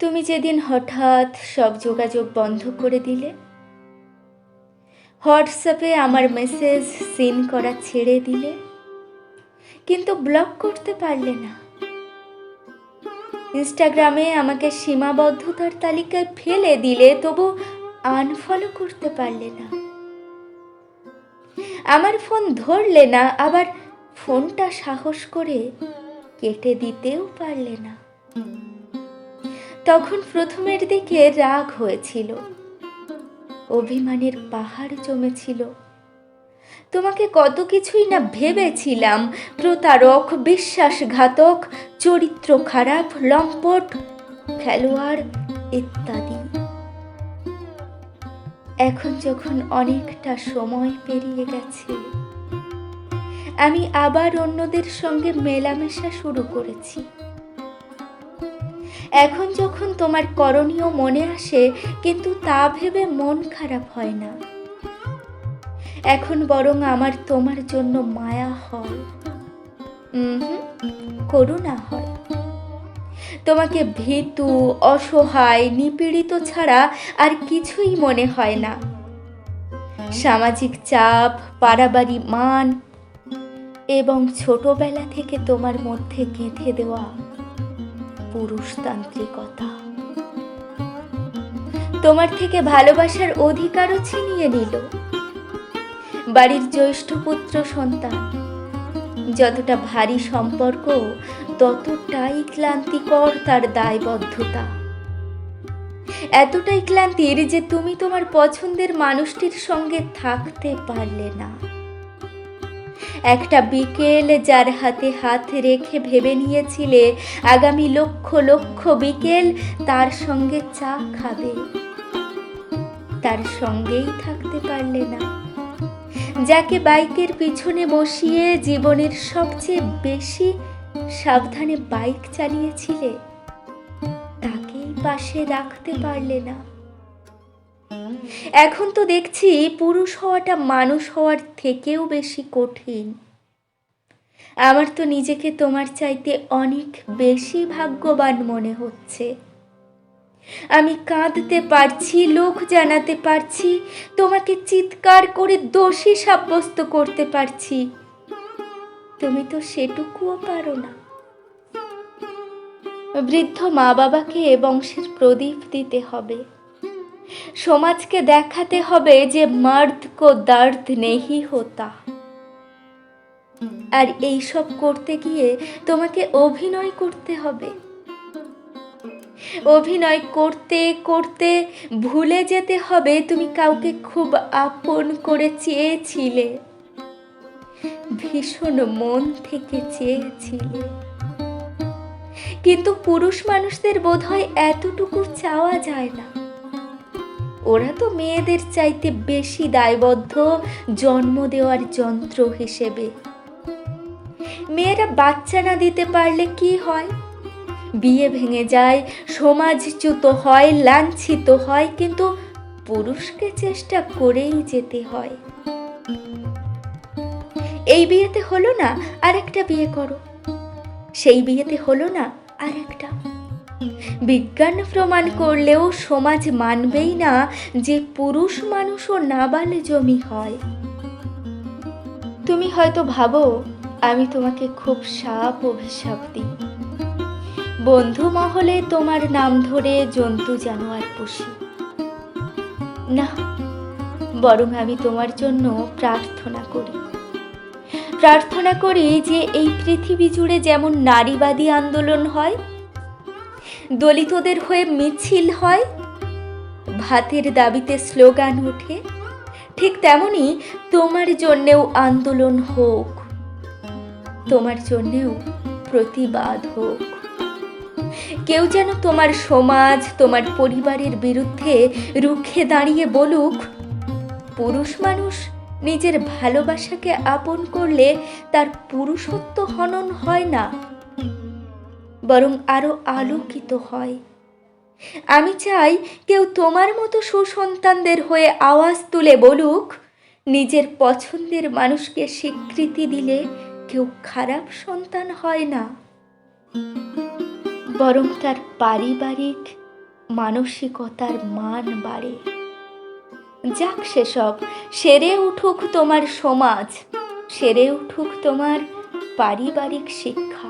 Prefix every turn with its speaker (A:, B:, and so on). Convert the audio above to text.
A: তুমি যেদিন হঠাৎ সব যোগাযোগ বন্ধ করে দিলে? হোয়াটসঅ্যাপে আমার মেসেজ সিন করা ছেড়ে দিলে? কিন্তু ব্লক করতে পারলে না। ইনস্টাগ্রামে আমাকে সীমাবদ্ধতার তালিকায় ফেলে দিলে তবু আনফলো করতে পারলে না। আমার ফোন ধরলে না, আবার ফোনটা সাহস করে কেটে দিতেও পারলে না। তখন প্রথমের দিকে রাগ হয়েছিল। অভিমানের পাহাড় জমেছিল। তোমাকে কত কিছুই না ভেবেছিলাম। প্রতারক, বিশ্বাসঘাতক, চরিত্র খারাপ, লম্পট, খেলোয়াড় ইত্যাদি। এখন যখন অনেকটা সময় পেরিয়ে গেছে, আমি আবার অন্যদের সঙ্গে মেলামেশা শুরু করেছি। এখন যখন তোমার করণীয় মনে আসে, কিন্তু তা ভেবে মন খারাপ হয় না। এখন বরং আমার তোমার জন্য মায়া হয়। করুণা হয়। তোমাকে ভীতু, অসহায়, নিপীড়িত ছাড়া আর কিছুই মনে হয় না। সামাজিক চাপ পারাবাড়ি মান এবং ছোটবেলা থেকে তোমার মধ্যে গেঁথে দেওয়া পুরুষতান্ত্রিকতা। তোমার থেকে ভালোবাসার অধিকারও ছিনিয়ে নিল। বাড়ির জ্যৈষ্ঠ পুত্র সন্তান, যতটা ভারী সম্পর্ক, ততটাই ক্লান্তিকর তার দায়বদ্ধতা। এতটাই ক্লান্তির যে তুমি তোমার পছন্দের মানুষটির সঙ্গে থাকতে পারলে না। একটা বিকেল যার হাতে হাত রেখে ভেবে নিয়েছিলে, আগামী লক্ষ লক্ষ বিকেল তার সঙ্গে চা খাবে। তার সঙ্গেই থাকতে পারলে না। যাকে বাইকের পিছনে বসিয়ে জীবনের সবচেয়ে বেশি সাবধানে বাইক চালিয়েছিলে, তাকেই পাশে রাখতে পারলে না। এখন তো দেখছি পুরুষ হওয়াটা মানুষ হওয়ার থেকেও বেশি কঠিন। আমার তো নিজেকে তোমার চাইতে অনেক বেশি ভাগ্যবান মনে হচ্ছে। আমি কাঁদতে পারছি লোক জানাতে পারছি, তোমাকে চিৎকার করে দোষী সাব্যস্ত করতে পারছি। তুমি তো সেটুকুও পারো না। বৃদ্ধ মা বাবাকে বংশের প্রদীপ দিতে হবে। সমাজকে দেখাতে হবে যে মর্দ কো দর্দ নেহি হোতা। আর এইসব করতে গিয়ে তোমাকে অভিনয় করতে হবে। অভিনয় করতে করতে ভুলে যেতে হবে, তুমি কাউকে খুব আপন করে চেয়েছিলে। ভীষণ মন থেকে চেয়েছিলে। কিন্তু পুরুষ মানুষদের বোধ হয় এতটুকু চাওয়া যায় না। ওরা তো মেয়েদের চাইতে বেশি দায়বদ্ধ জন্ম দেওয়ার যন্ত্র হিসেবে। মেয়েরা বাচ্চা না দিতে পারলে কি হয়? বিয়ে ভেঙে যায়, সমাজচ্যুত হয়, লাঞ্ছিত হয়, কিন্তু পুরুষকে চেষ্টা করেই যেতে হয়। এই বিয়েতে হলো না আরেকটা বিয়ে করো। সেই বিয়েতে হলো না আরেকটা। বিজ্ঞান প্রমাণ করলেও সমাজ মানবেই না যে পুরুষ মানুষও নাবালে জমি হয়। তুমি হয়তো ভাবো, আমি তোমাকে খুব সাপ অভিশাপ দিই। বন্ধু মহলে তোমার নাম ধরে জন্তু জানোয়ার পুষি। না, বরং আমি তোমার জন্য প্রার্থনা করি। প্রার্থনা করি যে এই পৃথিবী জুড়ে যেমন নারীবাদী আন্দোলন হয় দলিতদের হয়ে মিছিল হয়। ভাতের দাবিতে স্লোগান ওঠে। ঠিক তেমনি তোমার জন্যেও আন্দোলন হোক। তোমার জন্যেও প্রতিবাদ হোক। কেউ যেন তোমার সমাজ, তোমার পরিবারের বিরুদ্ধে রুখে দাঁড়িয়ে বলুক, পুরুষ মানুষ নিজের ভালোবাসাকে আপন করলে তার পুরুষত্ব হনন হয় না। বরং আরও আলোকিত হয়। আমি চাই কেউ তোমার মতো সুসন্তানদের হয়ে আওয়াজ তুলে বলুক, নিজের পছন্দের মানুষকে স্বীকৃতি দিলে কেউ খারাপ সন্তান হয় না। বরং তার পারিবারিক মানসিকতার মান বাড়ে। যাক সেসব, সেরে উঠুক তোমার সমাজ, সেরে উঠুক তোমার পারিবারিক শিক্ষা।